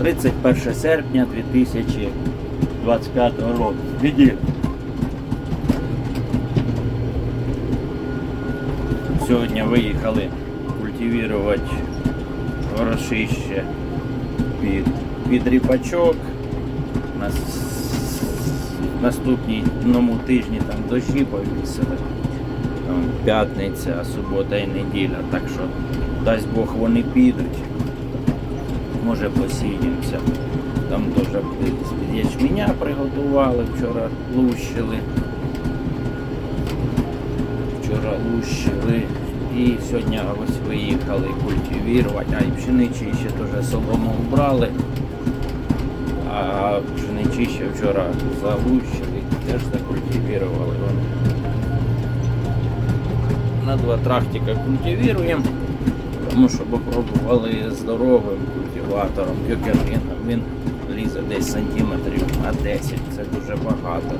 31 серпня 2025 року. Неділя. Сьогодні виїхали культивувати горошище під, під ріпачок. На наступному тижні там дощі повісили. П'ятниця, субота і неділя. Так що дасть Бог вони підуть. Може посіємося. Там теж з ячменя приготували, вчора лущили. Вчора лущили. І сьогодні ось виїхали культивувати, а і пшеничі ще теж солому вбрали. А пшеничі ще вчора залущили, теж закультивували. Вон. На два трактика культивуємо, тому що попробували здоровим культиватором, кюкерліном. Він лізе десь сантиметрів на 10, це дуже багато.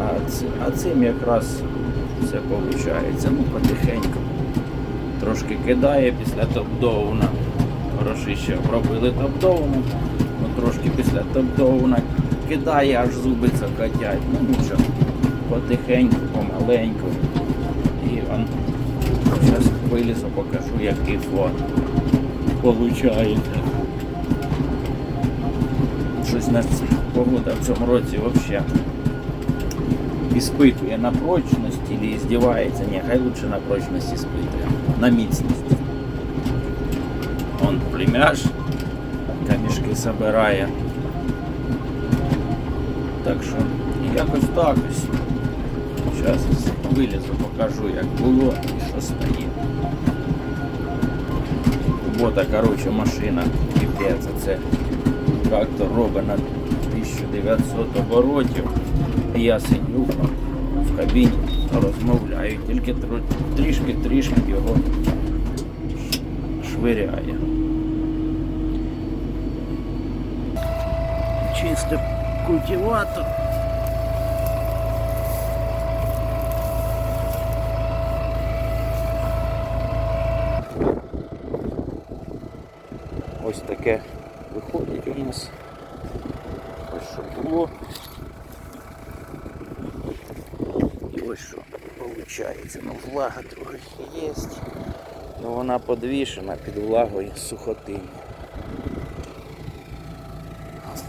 А, ц- а цим якраз все виходить. Ну, потихеньку. Трошки кидає після топ-доуна. Грошище обробили топ-доуном. Ну, трошки після топ-доуна кидає, аж зуби закатять. Ну нічого. Потихеньку, помаленьку. І он зараз вилізу, покажу, який фон получається. Щось погода в цьому році взагалі іспитує на прочність или издевается. Не, хай лучше на прочність іспитує. На міцність. Он племяш камішки собирає. Так що якось так ось. Зараз вилізу, покажу як було і що стоїть. Бота, короче, машина піпець. Це трактор робить на 1900 оборотів. Я сидю в кабіні, розмовляю, тільки тро- трішки-трішки його швиряє. Чистий культиватор. Ось таке виходить у нас. Ось що було. І ось що виходить. Ну, влага трохи є. Ну вона подвішена під влагою сухотині.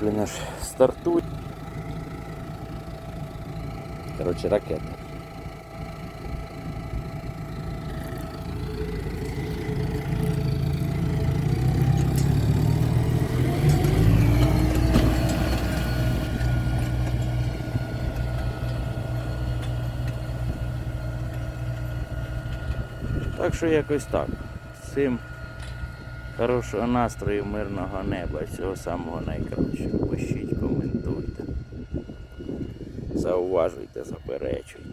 Блін, аж стартує. Коротше, ракета. Так що якось так. Всім хорошого настрою, мирного неба, всього самого найкращого. Пишіть, коментуйте. Зауважуйте, заперечуйте.